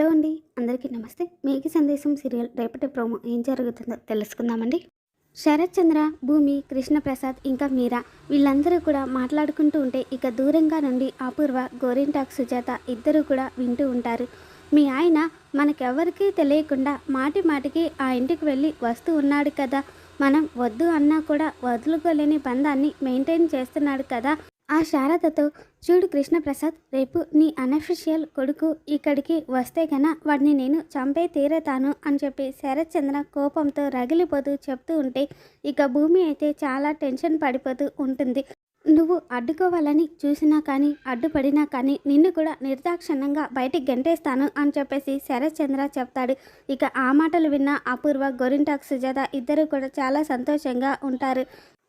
Hello అండి. అందరికీ నమస్తే. మేఘి సందేశం సీరియల్ రేపటి ప్రోమో ఏం జరుగుతుందో తెలుసుకుందామండి. శరత్ చంద్ర భూమి కృష్ణప్రసాద్ ఇంకా మీరా వీళ్ళందరూ కూడా మాట్లాడుకుంటూ ఉంటే ఇక దూరంగా నుండి అపూర్వ గోరింటాక్ సుజాత ఇద్దరు కూడా వింటూ ఉంటారు. మీ ఆయన మనకెవరికీ తెలియకుండా మాటి మాటికి ఆ ఇంటికి వెళ్ళి వస్తూ ఉన్నాడు కదా. మనం వద్దు అన్నా కూడా వదులుకోలేని బంధాన్ని మెయింటైన్ చేస్తున్నాడు కదా. ఆ శారదతో చూడు కృష్ణప్రసాద్ రేపు నీ అనఫిషియల్ కొడుకు ఇక్కడికి వస్తే కన్నా వాడిని నేను చంపే తీరతాను అని చెప్పి శరత్చంద్ర కోపంతో రగిలిపోతూ చెప్తూ ఉంటే ఇక భూమి అయితే చాలా టెన్షన్ పడిపోతూ ఉంటుంది. నువ్వు అడ్డుకోవాలని చూసినా కానీ అడ్డుపడినా కానీ నిన్ను కూడా నిర్దాక్షణంగా బయటికి గెంటేస్తాను అని చెప్పేసి శరత్ చంద్ర చెప్తాడు. ఇక ఆ మాటలు విన్న అపూర్వ గోరింటాక్ సుజాత ఇద్దరు కూడా చాలా సంతోషంగా ఉంటారు.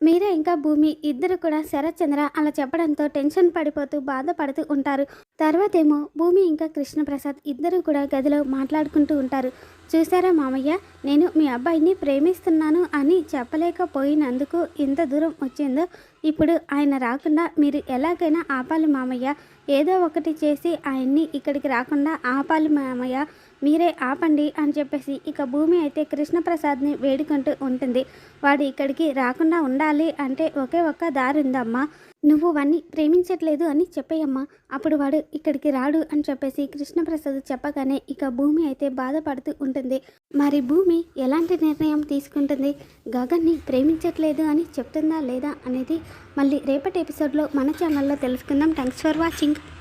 మీరే ఇంకా భూమి ఇద్దరు కూడా శరత్ చంద్ర అలా చెప్పడంతో టెన్షన్ పడిపోతూ బాధపడుతూ ఉంటారు. తర్వాత ఏమో భూమి ఇంకా కృష్ణప్రసాద్ ఇద్దరు కూడా గదిలో మాట్లాడుకుంటూ ఉంటారు. చూసారా మామయ్య? నేను మీ అబ్బాయిని ప్రేమిస్తున్నాను అని చెప్పలేకపోయినందుకు ఇంత దూరం వచ్చిందో? ఇప్పుడు ఆయన రాకుండా మీరు ఎలాగైనా ఆపాలి మామయ్య. ఏదో ఒకటి చేసి ఆయన్ని ఇక్కడికి రాకుండా ఆపాలి మామయ్య. మీరే ఆపండి అని చెప్పేసి ఇక భూమి అయితే కృష్ణప్రసాద్ని వేడుకుంటూ ఉంటుంది. వాడు ఇక్కడికి రాకుండా ఉండాలి అంటే ఒకే ఒక్క దారి ఉందమ్మా. నువ్వు వాణ్ణి ప్రేమించట్లేదు అని చెప్పేయమ్మా. అప్పుడు వాడు ఇక్కడికి రాడు అని చెప్పేసి కృష్ణప్రసాద్ చెప్పగానే ఇక భూమి అయితే బాధపడుతూ ఉంటుంది. మరి భూమి ఎలాంటి నిర్ణయం తీసుకుంటుంది? గగన్ని ప్రేమించట్లేదు అని చెప్తుందా లేదా అనేది మళ్ళీ రేపటి ఎపిసోడ్లో మన ఛానల్లో తెలుసుకుందాం. Thanks for watching